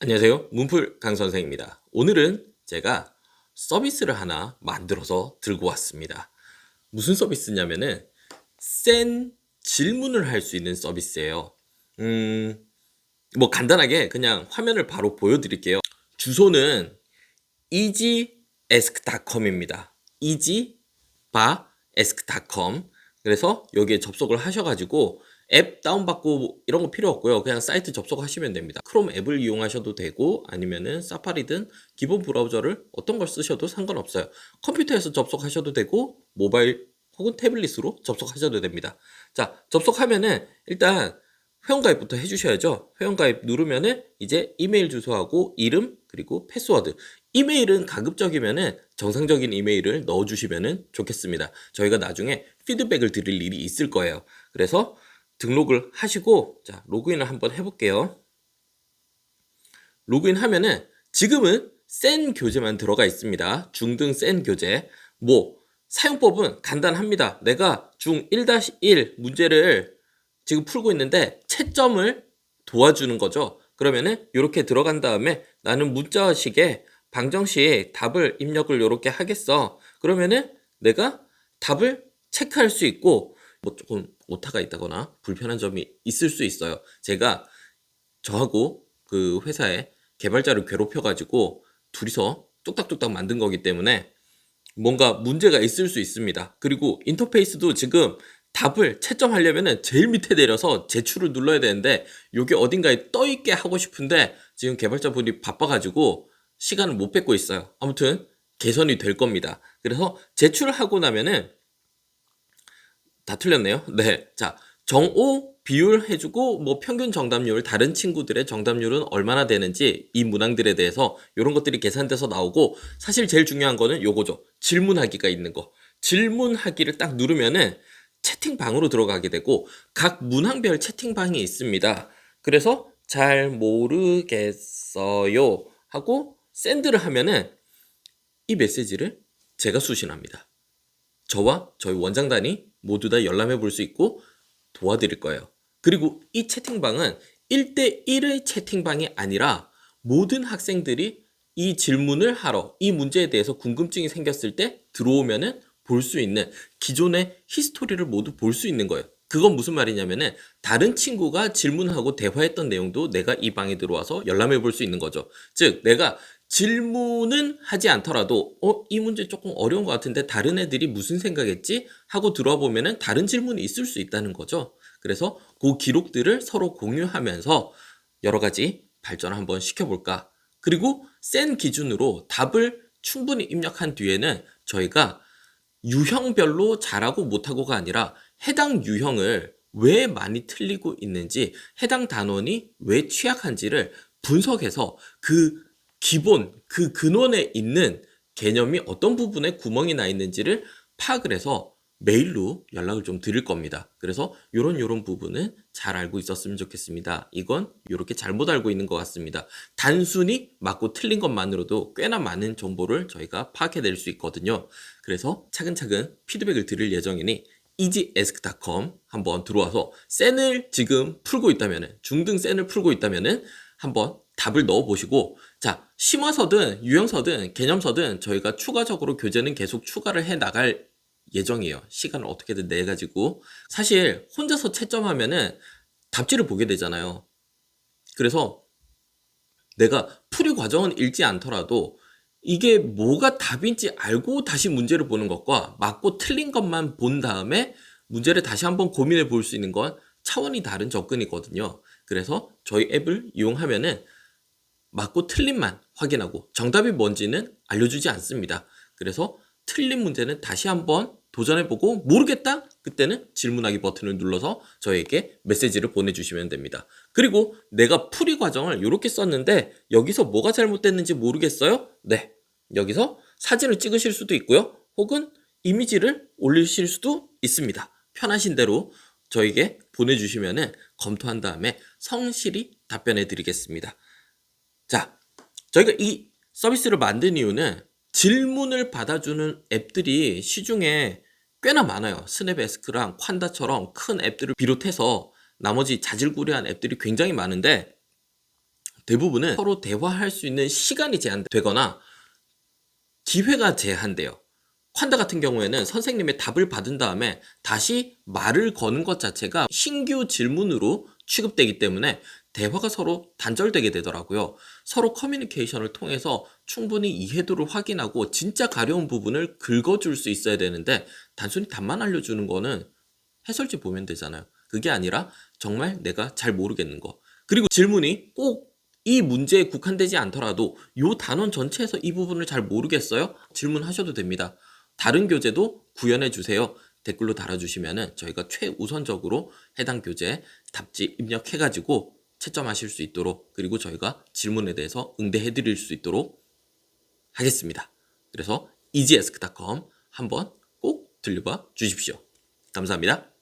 안녕하세요. 문풀 강 선생입니다. 오늘은 제가 서비스를 하나 만들어서 들고 왔습니다. 무슨 서비스냐면은 센 질문을 할 수 있는 서비스예요. 음, 뭐 간단하게 그냥 화면을 바로 보여드릴게요. 주소는 easyask.com입니다. easyask.com 그래서 여기에 접속을 하셔가지고 앱 다운받고 이런 거 필요 없고요. 그냥 사이트 접속하시면 됩니다. 크롬 앱을 이용하셔도 되고 아니면은 사파리든 기본 브라우저를 어떤 걸 쓰셔도 상관없어요. 컴퓨터에서 접속하셔도 되고 모바일 혹은 태블릿으로 접속하셔도 됩니다. 자, 접속하면은 일단 회원가입부터 해주셔야죠. 회원가입 누르면은 이제 이메일 주소하고 이름 그리고 패스워드. 이메일은 가급적이면은 정상적인 이메일을 넣어주시면은 좋겠습니다. 저희가 나중에 피드백을 드릴 일이 있을 거예요. 그래서 등록을 하시고 자 로그인을 한번 해볼게요. 로그인 하면은 지금은 센 교재만 들어가 있습니다. 중등 센 교재. 뭐 사용법은 간단합니다. 내가 중 1-1 문제를 지금 풀고 있는데 채점을 도와주는 거죠. 그러면은 이렇게 들어간 다음에 나는 문자식에 방정식 답을 입력을 이렇게 하겠어. 그러면은 내가 답을 체크할 수 있고 뭐 조금 오타가 있다거나 불편한 점이 있을 수 있어요. 제가 저하고 그 회사의 개발자를 괴롭혀가지고 둘이서 뚝딱뚝딱 만든 거기 때문에 뭔가 문제가 있을 수 있습니다. 그리고 인터페이스도 지금 답을 채점하려면은 제일 밑에 내려서 제출을 눌러야 되는데 이게 어딘가에 떠 있게 하고 싶은데 지금 개발자분이 바빠가지고 시간을 못 뺏고 있어요. 아무튼 개선이 될 겁니다. 그래서 제출하고 나면은 다 틀렸네요. 네. 자, 정오 비율 해주고 뭐 평균 정답률 다른 친구들의 정답률은 얼마나 되는지 이 문항들에 대해서 이런 것들이 계산돼서 나오고 사실 제일 중요한 거는 요거죠. 질문하기가 있는 거. 질문하기를 딱 누르면은 채팅방으로 들어가게 되고 각 문항별 채팅방이 있습니다. 그래서 잘 모르겠어요 하고 샌드를 하면은 이 메시지를 제가 수신합니다. 저와 저희 원장단이 모두 다 열람해 볼 수 있고 도와드릴 거예요. 그리고 이 채팅방은 1대1의 채팅방이 아니라 모든 학생들이 이 질문을 하러 이 문제에 대해서 궁금증이 생겼을 때 들어오면은 볼 수 있는 기존의 히스토리를 모두 볼 수 있는 거예요. 그건 무슨 말이냐면은 다른 친구가 질문하고 대화했던 내용도 내가 이 방에 들어와서 열람해 볼 수 있는 거죠. 즉 내가 질문은 하지 않더라도 어 이 문제 조금 어려운 것 같은데 다른 애들이 무슨 생각했지 하고 들어와 보면은 다른 질문이 있을 수 있다는 거죠. 그래서 그 기록들을 서로 공유하면서 여러 가지 발전을 한번 시켜볼까. 그리고 센 기준으로 답을 충분히 입력한 뒤에는 저희가 유형별로 잘하고 못하고가 아니라 해당 유형을 왜 많이 틀리고 있는지 해당 단원이 왜 취약한지를 분석해서 그 기본 그 근원에 있는 개념이 어떤 부분에 구멍이 나 있는지를 파악을 해서 메일로 연락을 좀 드릴 겁니다. 그래서 요런 요런 부분은 잘 알고 있었으면 좋겠습니다. 이건 이렇게 잘못 알고 있는 것 같습니다. 단순히 맞고 틀린 것만으로도 꽤나 많은 정보를 저희가 파악해낼 수 있거든요. 그래서 차근차근 피드백을 드릴 예정이니 easyask.com 한번 들어와서 센을 지금 풀고 있다면은 중등 센을 풀고 있다면은 한번 답을 넣어 보시고 자 심화서든 유형서든 개념서든 저희가 추가적으로 교재는 계속 추가를 해 나갈 예정이에요. 시간을 어떻게든 내 가지고 사실 혼자서 채점하면은 답지를 보게 되잖아요. 그래서 내가 풀이 과정은 읽지 않더라도 이게 뭐가 답인지 알고 다시 문제를 보는 것과 맞고 틀린 것만 본 다음에 문제를 다시 한번 고민해 볼 수 있는 건 차원이 다른 접근이거든요. 그래서 저희 앱을 이용하면은 맞고 틀린만 확인하고 정답이 뭔지는 알려주지 않습니다. 그래서 틀린 문제는 다시 한번 도전해보고 모르겠다? 그때는 질문하기 버튼을 눌러서 저에게 메시지를 보내주시면 됩니다. 그리고 내가 풀이 과정을 이렇게 썼는데 여기서 뭐가 잘못됐는지 모르겠어요? 네. 여기서 사진을 찍으실 수도 있고요. 혹은 이미지를 올리실 수도 있습니다. 편하신 대로 저에게 보내주시면 검토한 다음에 성실히 답변해 드리겠습니다. 자, 저희가 이 서비스를 만든 이유는 질문을 받아주는 앱들이 시중에 꽤나 많아요. 스냅에스크랑 콴다처럼 큰 앱들을 비롯해서 나머지 자질구레한 앱들이 굉장히 많은데 대부분은 서로 대화할 수 있는 시간이 제한되거나 기회가 제한돼요. 콴다 같은 경우에는 선생님의 답을 받은 다음에 다시 말을 거는 것 자체가 신규 질문으로 취급되기 때문에 대화가 서로 단절되게 되더라고요. 서로 커뮤니케이션을 통해서 충분히 이해도를 확인하고 진짜 가려운 부분을 긁어줄 수 있어야 되는데 단순히 답만 알려주는 거는 해설지 보면 되잖아요. 그게 아니라 정말 내가 잘 모르겠는 거. 그리고 질문이 꼭 이 문제에 국한되지 않더라도 요 단원 전체에서 이 부분을 잘 모르겠어요? 질문하셔도 됩니다. 다른 교재도 구현해 주세요. 댓글로 달아주시면은 저희가 최우선적으로 해당 교재 답지 입력해가지고 채점하실 수 있도록 그리고 저희가 질문에 대해서 응대해 드릴 수 있도록 하겠습니다. 그래서 easyask.com 한번 꼭 들려봐 주십시오. 감사합니다.